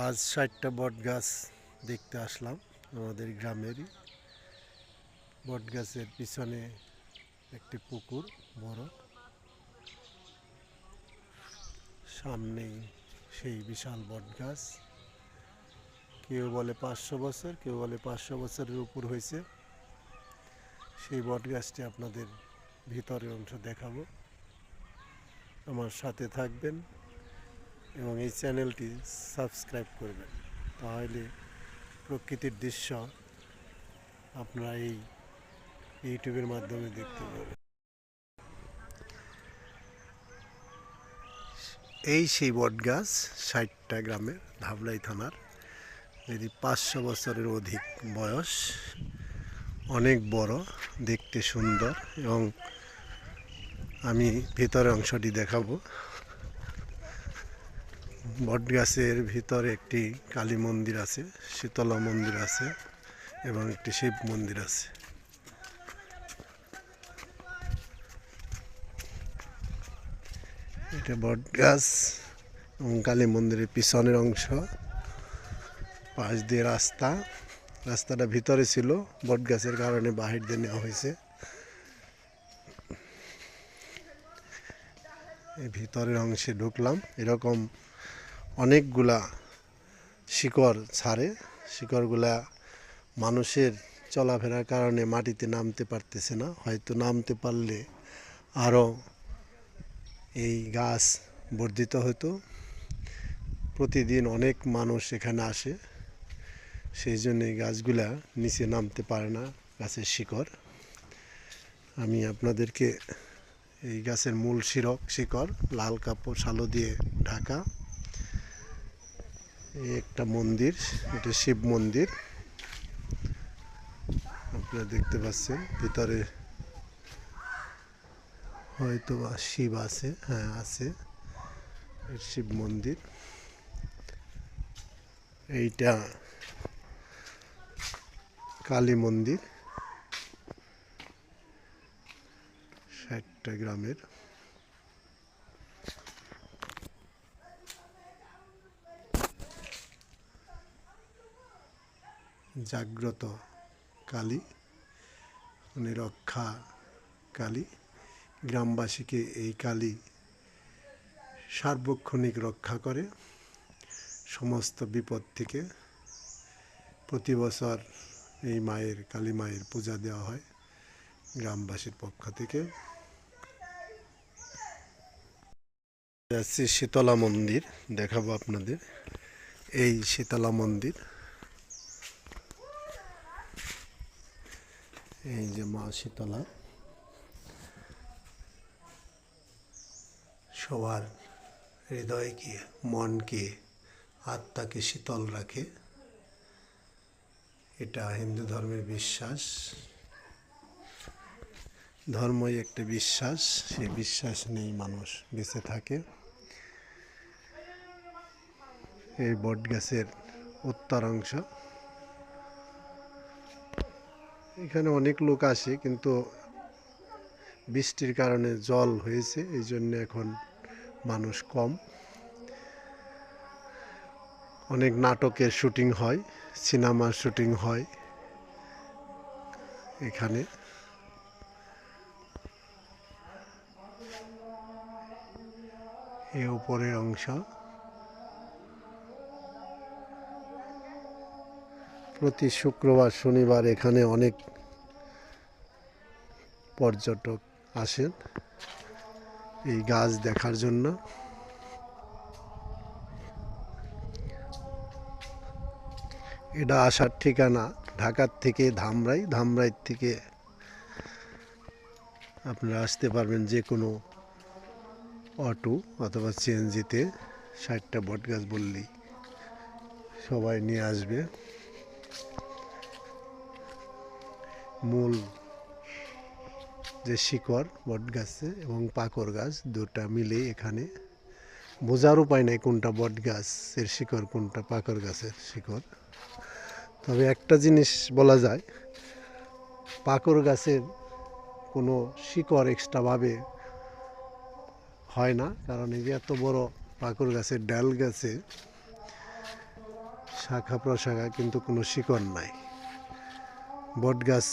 আজ ষাটটা বট গাছ দেখতে আসলাম আমাদের গ্রামেরই। বট গাছের পিছনে একটি পুকুর, বড়। সামনেই সেই বিশাল বট গাছ কেউ বলে পাঁচশো বছর, কেউ বলে পাঁচশো বছরের উপর হয়েছে। সেই বট গাছটি আপনাদের ভিতরের অংশ দেখাবো। আমার সাথে থাকবেন এবং এই চ্যানেলটি সাবস্ক্রাইব করবেন। তাহলে প্রকৃতির দৃশ্য আপনারা এই ইউটিউবের মাধ্যমে দেখতে পাবেন। এই সেই বট গাছ ষাটটা গ্রামের ধাবলাই থানার, যদি পাঁচশো বছরের অধিক বয়স, অনেক বড়, দেখতে সুন্দর এবং আমি ভেতরের অংশটি দেখাবো। বট গাছের ভিতরে একটি কালী মন্দির আছে, শীতলা মন্দির আছে এবং একটি শিব মন্দির আছে। এটা বট গাছ এবং কালী মন্দিরের পিছনের অংশ, পাশ দিয়ে রাস্তা। রাস্তাটা ভিতরে ছিল বট গাছের কারণে বাহির দিয়ে নেওয়া হয়েছে। ভিতরের অংশে ঢুকলাম, এরকম অনেকগুলা শিকড় ছাড়ে। শিকড়গুলা মানুষের চলাফেরার কারণে মাটিতে নামতে পারতেছে না। হয়তো নামতে পারলে আরও এই গাছ বর্ধিত হতো। প্রতিদিন অনেক মানুষ এখানে আসে। সেই জন্য গাছগুলা নিচে নামতে পারে না, গাছের শিকড়। আমি আপনাদেরকে এই গাছের মূল শিরক, শিকড়, লাল কাপড়, শালো দিয়ে ঢাকা এই একটা মন্দির, এটা শিব মন্দির। আপনারা দেখতে পাচ্ছেন, ভিতরে হয়তো শিব আছে হ্যাঁ আছে। শিব মন্দির। এইটা কালী মন্দির, ষাটটা গ্রামের। জাগ্রত কালী মানে রক্ষা কালী। গ্রামবাসীকে এই কালী সার্বক্ষণিক রক্ষা করে। সমস্ত বিপদ থেকে প্রতি বছর এই মায়ের, কালী মায়ের পূজা দেওয়া হয় গ্রামবাসীর পক্ষ থেকে। যাচ্ছি শীতলা মন্দির, দেখাবো আপনাদের। এই শীতলা মন্দির এই যে মা শীতলা। সবার হৃদয়কে, মনকে, আত্মাকে শীতল রাখে। এটা হিন্দু ধর্মের বিশ্বাস। ধর্মই একটা বিশ্বাস সেই বিশ্বাস নেই মানুষ বেঁচে থাকে। এই বট গাছের উত্তরাংশ এখানে অনেক লোক আসে, কিন্তু বৃষ্টির কারণে জল হয়েছে, এই জন্য এখন মানুষ কম। অনেক নাটকের শুটিং হয়, সিনেমার শুটিং হয় এখানে। এ উপরের অংশ। প্রতি শুক্রবার, শনিবার এখানে অনেক পর্যটক আসেন এই গাছ দেখার জন্য। এটা আসার ঠিকানা ঢাকার থেকে ধামরাই। ধামরাই থেকে আপনারা আসতে পারবেন যে কোনো অটো অথবা সিএনজিতে ষাটটা বট গাছ বললেই সবাই নিয়ে আসবে। মূল যে শিকড়, বট গাছে এবং পাকর গাছ দুটা মিলে এখানে বোঝার উপায় নাই কোনটা বট গাছের শিকড়, কোনটা পাকর গাছের শিকড়। তবে একটা জিনিস বলা যায়, পাকর গাছের কোনো শিকড় এক্সট্রাভাবে হয় না, কারণ এই যে এত বড় পাকর গাছের ডাল গাছে শাখা প্রশাখা কিন্তু কোনো শিকড় নাই। বট গাছ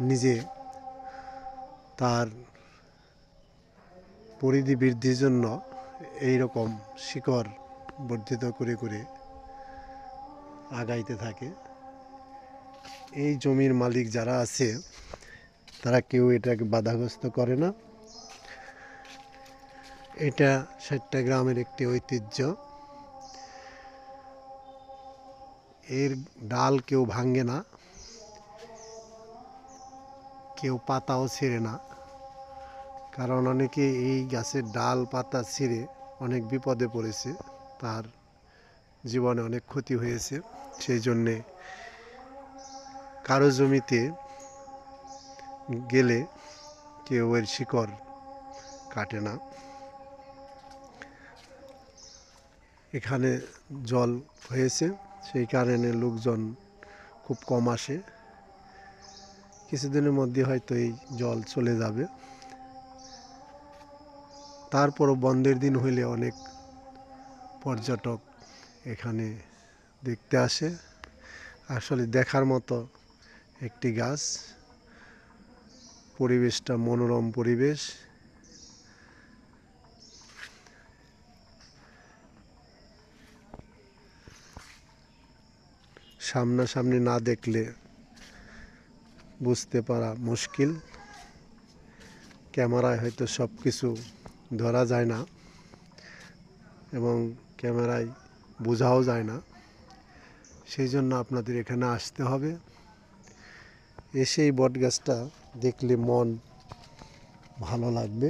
নিজে তার পরিধি বৃদ্ধির জন্য এই রকম শিকড় বর্ধিত করে করে আগাইতে থাকে। এই জমির মালিক যারা আছে, তারা কেউ এটাকে বাধাগ্রস্ত করে না। এটা ষাটটা গ্রামের একটি ঐতিহ্য। এর ডাল কেউ ভাঙে না, কেউ পাতাও ছিঁড়ে না। কারণ অনেকে এই গাছের ডাল, পাতা ছিঁড়ে অনেক বিপদে পড়েছে, তার জীবনে অনেক ক্ষতি হয়েছে। সেই জন্যে কারও জমিতে গেলে কেউ এর শিকড় কাটে না। এখানে জল হয়েছে। সেই কারণে লোকজন খুব কম আসে। কিছুদিনের মধ্যে হয়তো এই জল চলে যাবে। তারপরও বন্ধের দিন হইলে অনেক পর্যটক এখানে দেখতে আসে। আসলে দেখার মতো একটি গাছ। পরিবেশটা মনোরম পরিবেশ। সামনাসামনি না দেখলে বুঝতে পারা মুশকিল। ক্যামেরায় হয়তো সব কিছু ধরা যায় না এবং ক্যামেরায় বোঝাও যায় না। সেই জন্য আপনাদের এখানে আসতে হবে। এসে এই বট গাছটা দেখলে মন ভালো লাগবে।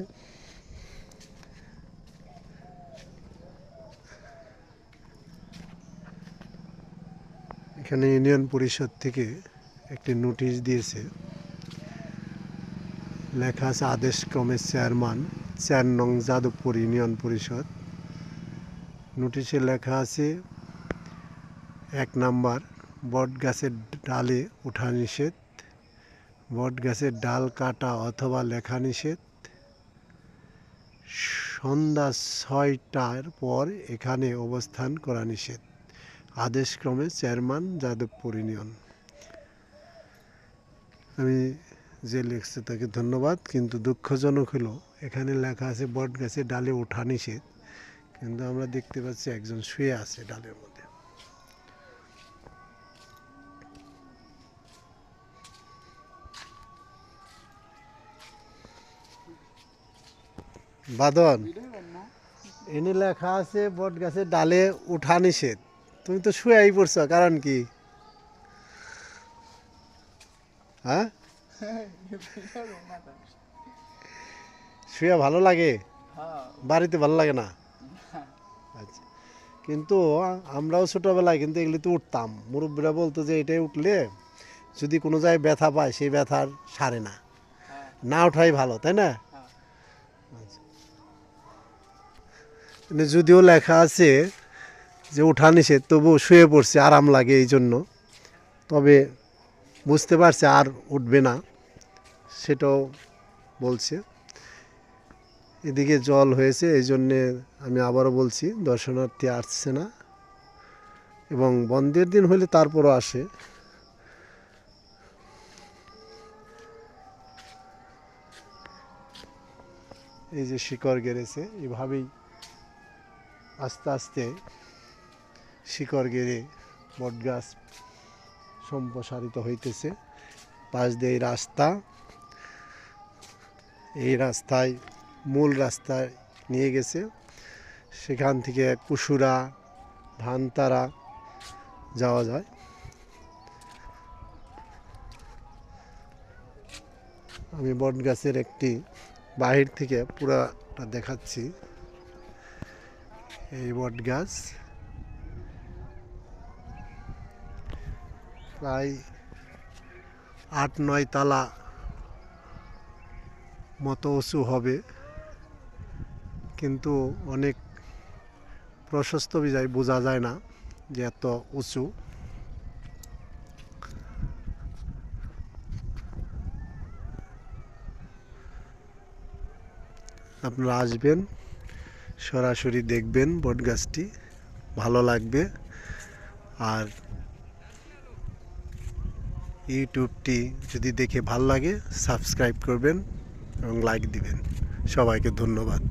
এখানে ইউনিয়ন পরিষদ থেকে একটি নোটিশ দিয়েছে। লেখা আছে আদেশ ক্রমের চেয়ারম্যান, চার নং যাদবপুর ইউনিয়ন পরিষদ। নোটিশে লেখা আছে, এক নাম্বার, বট গাছের ডালে ওঠা নিষেধ, বট গাছের ডাল কাটা অথবা লেখা নিষেধ। সন্ধ্যা ছয়টার পর এখানে অবস্থান করা নিষেধ। আদেশক্রমে চেয়ারম্যান যাদবপুর ইউনিয়ন আমি যে লিখছে তাকে ধন্যবাদ, কিন্তু দুঃখজনক হলো, এখানে লেখা আছে, বট গাছে ডালে ওঠা নিষেধ। কিন্তু আমরা দেখতে পাচ্ছি একজন শুয়ে আছে ডালের মধ্যে। বাদন, এনে লেখা আছে, বট গাছের ডালে উঠা নিষেধ। তুমি তো শুয়েই পড়ছো, কারণ কি? হ্যাঁ? শুয়ে ভালো লাগে? বাড়িতে ভালো লাগে না? আচ্ছা। কিন্তু আমরাও ছোটোবেলায় কিন্তু এগুলি তো উঠতাম। মুরব্বীরা বলতো যে এটাই উঠলে যদি কোনো জায়গায় ব্যথা পায়, সেই ব্যথার সারে না। না ওঠাই ভালো, তাই না? আচ্ছা। মানে যদিও লেখা আছে যে ওঠা নিষেধ তবু শুয়ে পড়ছে, আরাম লাগে এই জন্য। তবে বুঝতে পারছে আর উঠবে না, সেটাও বলছে। এদিকে জল হয়েছে, এই জন্যে আমি আবারও বলছি, দর্শনার্থী আসছে না। এবং বন্ধের দিন হলে তারপরও আসে। এই যে শিকড় গেড়েছে, এভাবেই আস্তে আস্তে শিকড় গেড়ে বটগাছ সম্প্রসারিত হইতেছে। পাশ দিয়ে রাস্তা। এই রাস্তায়, মূল রাস্তায় নিয়ে গেছে। সেখান থেকে কুসুরা, ধানতারা যাওয়া যায়। আমি বট গাছের একটি বাহির থেকে পুরাটা দেখাচ্ছি। এই বট গাছ প্রায় আট, নয় তালা মতো উঁচু হবে। কিন্তু অনেক প্রশস্ত বিজয় বোঝা যায় না যে এত উঁচু। আপনারা আসবেন, সরাসরি দেখবেন বটগাছটি, ভালো লাগবে। আর ইউটিউবটি যদি দেখে ভালো লাগে সাবস্ক্রাইব করবেন এবং লাইক দিবেন। সবাইকে ধন্যবাদ।